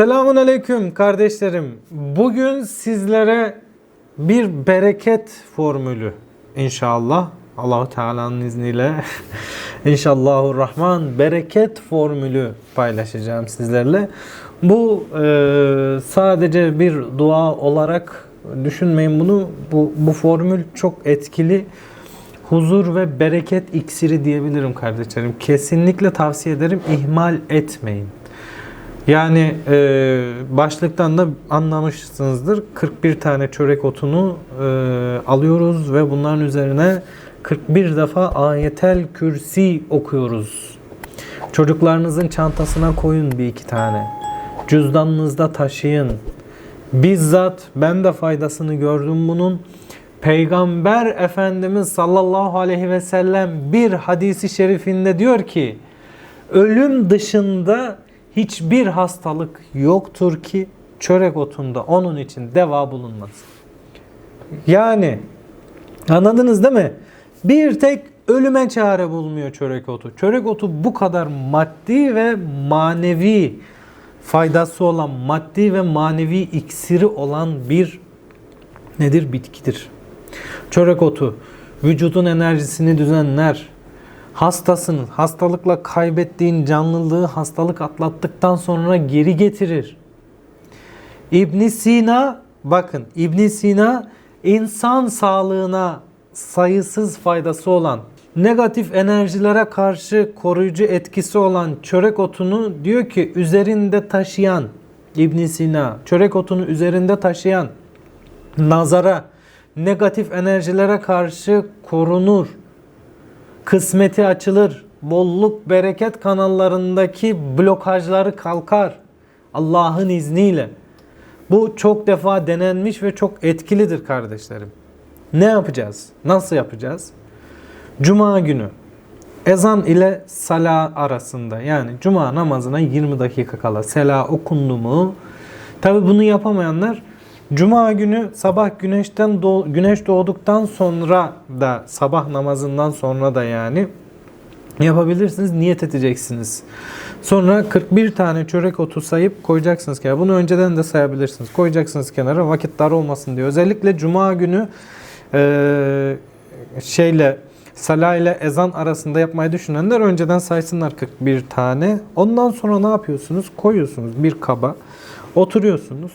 Selamun Aleyküm kardeşlerim. Bugün sizlere bir bereket formülü inşallah Allahu Teala'nın izniyle inşallahurrahman bereket formülü paylaşacağım sizlerle. Bu e, sadece bir dua olarak düşünmeyin bunu. Bu, bu formül çok etkili. Huzur ve bereket iksiri diyebilirim kardeşlerim. Kesinlikle tavsiye ederim. ihmal etmeyin. Yani e, başlıktan da anlamışsınızdır. 41 tane çörek otunu e, alıyoruz ve bunların üzerine 41 defa ayetel kürsi okuyoruz. Çocuklarınızın çantasına koyun bir iki tane. Cüzdanınızda taşıyın. Bizzat ben de faydasını gördüm bunun. Peygamber Efendimiz sallallahu aleyhi ve sellem bir hadisi şerifinde diyor ki ölüm dışında hiçbir hastalık yoktur ki çörek otunda onun için deva bulunmaz. Yani anladınız değil mi? Bir tek ölüme çare bulmuyor çörek otu. Çörek otu bu kadar maddi ve manevi faydası olan, maddi ve manevi iksiri olan bir nedir? Bitkidir. Çörek otu vücudun enerjisini düzenler. Hastasın, hastalıkla kaybettiğin canlılığı hastalık atlattıktan sonra geri getirir. İbn Sina bakın İbn Sina insan sağlığına sayısız faydası olan negatif enerjilere karşı koruyucu etkisi olan çörek otunu diyor ki üzerinde taşıyan İbn Sina çörek otunu üzerinde taşıyan nazara negatif enerjilere karşı korunur. Kısmeti açılır. Bolluk bereket kanallarındaki blokajları kalkar. Allah'ın izniyle. Bu çok defa denenmiş ve çok etkilidir kardeşlerim. Ne yapacağız? Nasıl yapacağız? Cuma günü ezan ile sala arasında yani cuma namazına 20 dakika kala sela okundu mu? Tabi bunu yapamayanlar Cuma günü sabah güneşten doğ, güneş doğduktan sonra da sabah namazından sonra da yani yapabilirsiniz. Niyet edeceksiniz. Sonra 41 tane çörek otu sayıp koyacaksınız kenara. Bunu önceden de sayabilirsiniz. Koyacaksınız kenara vakit dar olmasın diye. Özellikle cuma günü e, şeyle Salah ile ezan arasında yapmayı düşünenler önceden saysınlar 41 tane. Ondan sonra ne yapıyorsunuz? Koyuyorsunuz bir kaba. Oturuyorsunuz.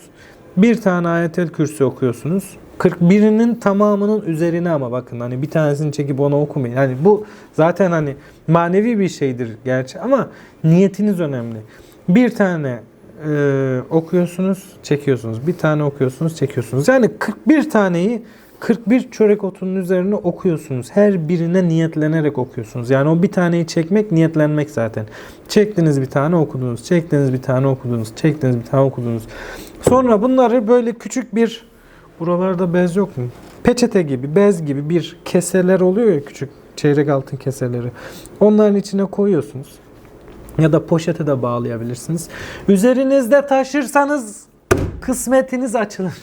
Bir tane ayetel kürsü okuyorsunuz. 41'inin tamamının üzerine ama bakın hani bir tanesini çekip onu okumayın. Yani bu zaten hani manevi bir şeydir gerçi ama niyetiniz önemli. Bir tane e, okuyorsunuz, çekiyorsunuz. Bir tane okuyorsunuz, çekiyorsunuz. Yani 41 taneyi 41 çörek otunun üzerine okuyorsunuz. Her birine niyetlenerek okuyorsunuz. Yani o bir taneyi çekmek niyetlenmek zaten. Çektiniz bir tane okudunuz. Çektiniz bir tane okudunuz. Çektiniz bir tane okudunuz. Sonra bunları böyle küçük bir buralarda bez yok mu? Peçete gibi, bez gibi bir keseler oluyor ya küçük çeyrek altın keseleri. Onların içine koyuyorsunuz. Ya da poşete de bağlayabilirsiniz. Üzerinizde taşırsanız kısmetiniz açılır.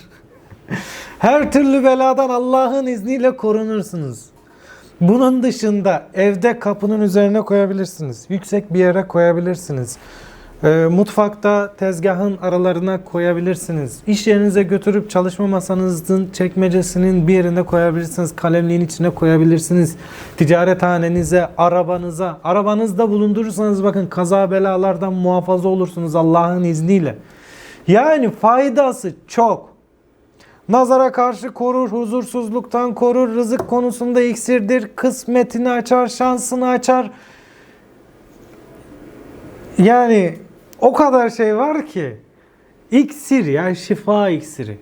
Her türlü beladan Allah'ın izniyle korunursunuz. Bunun dışında evde kapının üzerine koyabilirsiniz. Yüksek bir yere koyabilirsiniz. E, mutfakta tezgahın aralarına koyabilirsiniz. İş yerinize götürüp çalışma masanızın çekmecesinin bir yerine koyabilirsiniz. Kalemliğin içine koyabilirsiniz. Ticarethanenize, arabanıza. Arabanızda bulundurursanız bakın kaza belalardan muhafaza olursunuz Allah'ın izniyle. Yani faydası çok. Nazara karşı korur, huzursuzluktan korur, rızık konusunda iksirdir, kısmetini açar, şansını açar. Yani o kadar şey var ki. İksir yani şifa iksiri.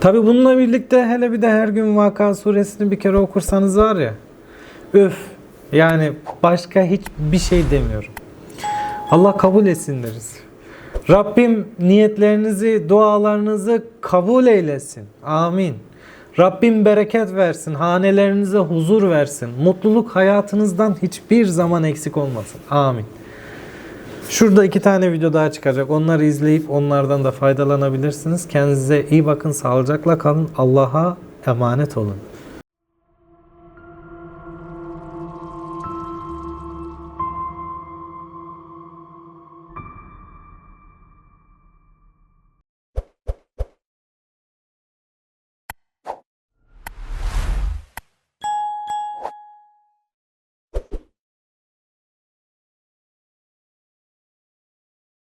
Tabi bununla birlikte hele bir de her gün Vaka suresini bir kere okursanız var ya. Öf. Yani başka hiçbir şey demiyorum. Allah kabul etsin deriz. Rabbim niyetlerinizi, dualarınızı kabul eylesin. Amin. Rabbim bereket versin, hanelerinize huzur versin. Mutluluk hayatınızdan hiçbir zaman eksik olmasın. Amin. Şurada iki tane video daha çıkacak. Onları izleyip onlardan da faydalanabilirsiniz. Kendinize iyi bakın, sağlıcakla kalın. Allah'a emanet olun.